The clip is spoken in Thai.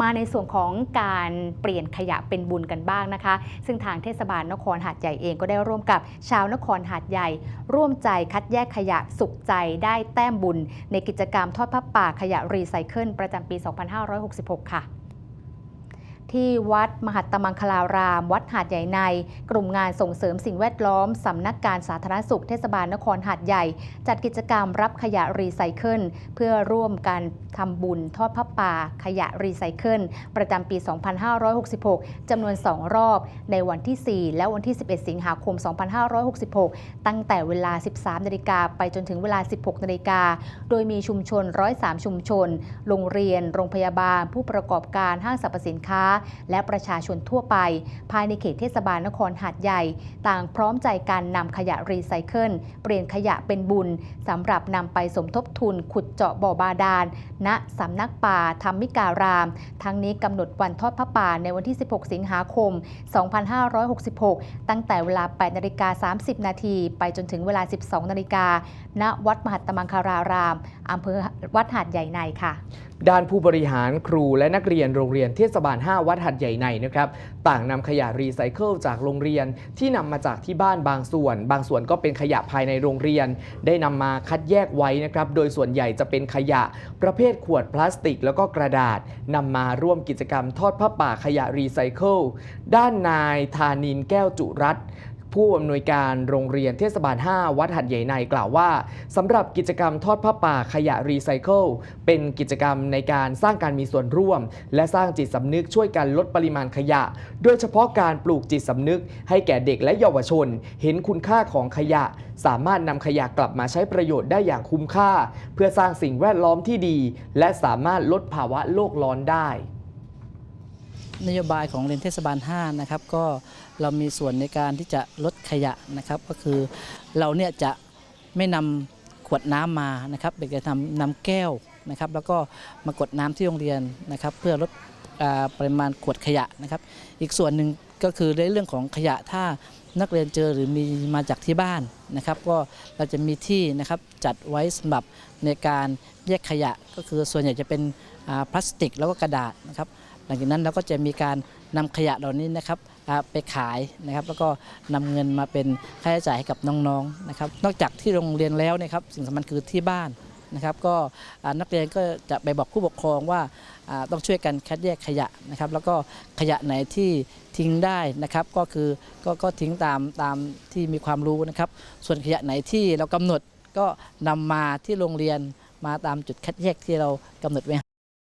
มาในส่วนของการเปลี่ยนขยะเป็นบุญกันบ้างนะคะ ซึ่งทางเทศบาลนครหาดใหญ่เองก็ได้ร่วมกับชาวนครหาดใหญ่ ร่วมใจคัดแยกขยะสุขใจได้แต้มบุญ ในกิจกรรมทอดผ้าป่าขยะรีไซเคิลประจำปี 2566 ค่ะ ที่วัดมหัตตมังคลาราม วัดหาดใหญ่ใน กลุ่มงานส่งเสริมสิ่งแวดล้อม สำนักการสาธารณสุขเทศบาลนครหาดใหญ่ จัดกิจกรรมรับขยะรีไซเคิลเพื่อร่วมกันทำบุญทอดผ้าป่า ขยะรีไซเคิลประจำปี 2566 จำนวน 2 รอบ ในวันที่ 4 และวันที่ 11 สิงหาคม 2566 ตั้งแต่เวลา 13 นาฬิกาไปจนถึงเวลา 16 นาฬิกา โดยมีชุมชน 103 ชุมชน โรงเรียน โรงพยาบาล ผู้ประกอบการ ห้างสรรพสินค้าและประชาชนทั่วไป ภายในเขตเทศบาลนครหาดใหญ่ ต่างพร้อมใจการนำขยะรีไซเคิลเปลี่ยนขยะเป็นบุญสำหรับนำไปสมทบทุนขุดเจาะบ่อบาดาล ณสำนักป่าธรรมิการาม ทั้งนี้กำหนดวันทอดพระป่าในวันที่ 16 สิงหาคม 2566 ตั้งแต่เวลา 8 นาฬิกา 30 นาทีไปจนถึงเวลา 12 นาฬิกา ณ วัดมหัตตมังคารารามอำเภอวัดหาดใหญ่ในค่ะ ด้านผู้บริหารครูและนักเรียนโรงเรียนเทศบาล 5 วัดหัดใหญ่ในนะครับ ต่างนำขยะรีไซเคิลจากโรงเรียนที่นำมาจากที่บ้านบางส่วน บางส่วนก็เป็นขยะภายในโรงเรียน ได้นำมาคัดแยกไว้นะครับ โดยส่วนใหญ่จะเป็นขยะ ประเภทขวดพลาสติก แล้วก็กระดาษนำมาร่วมกิจกรรมทอดผ้าป่าขยะรีไซเคิลด้านนายธานินแก้วจุรัตน์ ผู้อำนวยการโรงเรียนเทศบาล 5 วัดหัดใหญ่ในกล่าวว่าสำหรับกิจกรรมทอดผ้าป่าขยะรีไซเคิลเป็นกิจกรรมในการสร้างการมีส่วนร่วม และสร้างจิตสำนึกช่วยกันลดปริมาณขยะ โดยเฉพาะการปลูกจิตสำนึก ให้แก่เด็กและเยาวชน เห็นคุณค่าของขยะ สามารถนำขยะกลับมาใช้ประโยชน์ได้อย่างคุ้มค่า เพื่อสร้างสิ่งแวดล้อมที่ดี และสามารถลดภาวะโลกร้อนได้ นโยบายของเรียนเทศบาล5นะครับก็เรามีส่วนในการที่จะลดขยะนะครับ ก็คือเราเนี่ยจะไม่นำขวดน้ำมานะครับเด็กจะทำนำแก้วนะครับ แล้วก็มากดน้ำที่โรงเรียนนะครับ เพื่อลดอปริมาณขวดขยะนะครับ อีกส่วนหนึ่งก็คือในเรื่องของขยะถ้านักเรียนเจอหรือมีมาจากที่บ้านนะครับ ก็เราจะมีที่นะครับจัดไว้สำหรับในการแยกขยะก็คือส่วนใหญ่จะเป็นพลาสติกแล้วก็กระดาษนะครับ ลังจากนั้นเราก็จะมีการนำขยะเหล่านี้นะครับไปขายนะครับ แล้วก็นำเงินมาเป็นค่าใช้จ่ายให้กับน้องๆนะครับ นอกจากที่โรงเรียนแล้วนะครับ สิ่งสำคัญคือที่บ้านนะครับ ก็นักเรียนก็จะไปบอกผู้ปกครองว่าต้องช่วยกันคัดแยกขยะนะครับ แล้วก็ขยะไหนที่ทิ้งได้นะครับ ก็คือกก็ทิ้งตามตามที่มีความรู้นะครับ ส่วนขยะไหนที่เรากำหนดก็นำมาที่โรงเรียนมาตามจุดคัดแยกที่เรากำหนดไว้